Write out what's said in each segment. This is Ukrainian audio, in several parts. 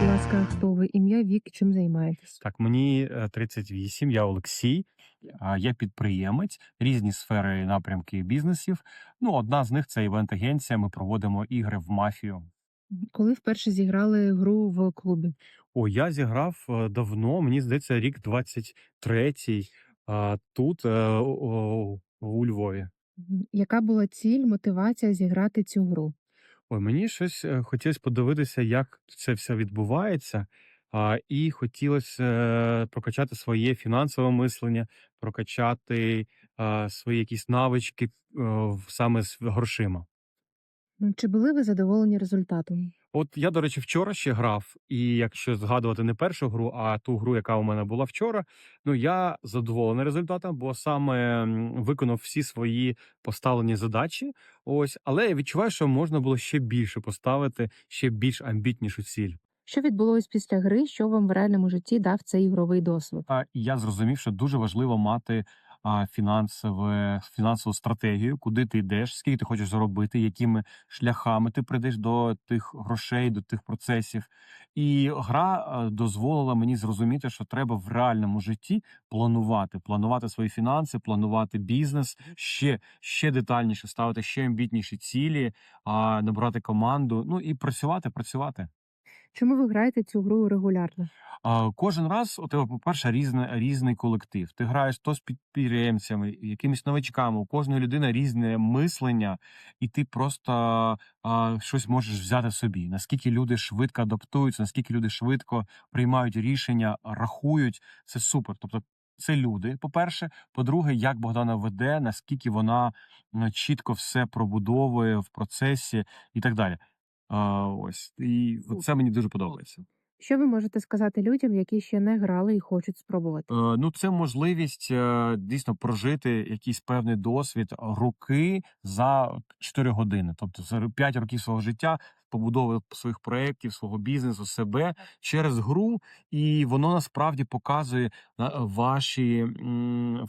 будь ласка, хто ви? Ім'я, вік, чим займаєтесь? Так, мені е, 38, я Олексій, я підприємець, різні сфери і напрямки бізнесів. Ну, одна з них це івент-агенція. Ми проводимо ігри в мафію. Коли вперше зіграли гру в клубі? О, я зіграв е, давно, мені здається, рік 23-й тут, е, у Львові. Яка була ціль, мотивація зіграти цю гру? Ой, мені щось е, хотілося подивитися, як це все відбувається. А, і хотілося е, прокачати своє фінансове мислення, прокачати а, свої якісь навички а, в- саме з грошима. Ну, Чи були ви задоволені результатом? От я, до речі, вчора ще грав, і якщо згадувати не першу гру, а ту гру, яка у мене була вчора, ну я задоволений результатом, бо саме виконав всі свої поставлені задачі. Ось, але я відчуваю, що можна було ще більше поставити, ще більш амбітнішу ціль. Що відбулось після гри, що вам в реальному житті дав цей ігровий досвід? А я зрозумів, що дуже важливо мати фінансове фінансову стратегію, куди ти йдеш, скільки ти хочеш заробити, якими шляхами ти прийдеш до тих грошей, до тих процесів. І гра дозволила мені зрозуміти, що треба в реальному житті планувати, планувати свої фінанси, планувати бізнес ще, ще детальніше, ставити ще амбітніші цілі, набрати команду. Ну і працювати, працювати. Чому ви граєте цю гру регулярно? А, Кожен раз у тебе, по-перше, різне, різний колектив. Ти граєш то з підприємцями, якимись новачками. У кожної людини різне мислення, і ти просто а, щось можеш взяти собі. Наскільки люди швидко адаптуються, наскільки люди швидко приймають рішення, рахують. Це супер. Тобто, це люди. По-перше, по-друге, як Богдана веде, наскільки вона чітко все пробудовує в процесі і так далі. А, ось і це мені дуже подобається. Що ви можете сказати людям, які ще не грали і хочуть спробувати? Е, Ну, це можливість е, дійсно прожити якийсь певний досвід роки за 4 години, тобто за 5 років свого життя, побудови своїх проєктів, свого бізнесу, себе через гру, і воно насправді показує ваші,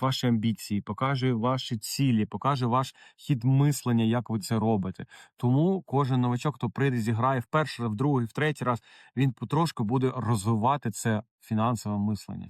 ваші амбіції, показує ваші цілі, покаже ваш хід мислення, як ви це робите. Тому кожен новачок, хто прийде, зіграє в перший раз, в другий, в третій раз, він потрошку буде розвивати це фінансове мислення.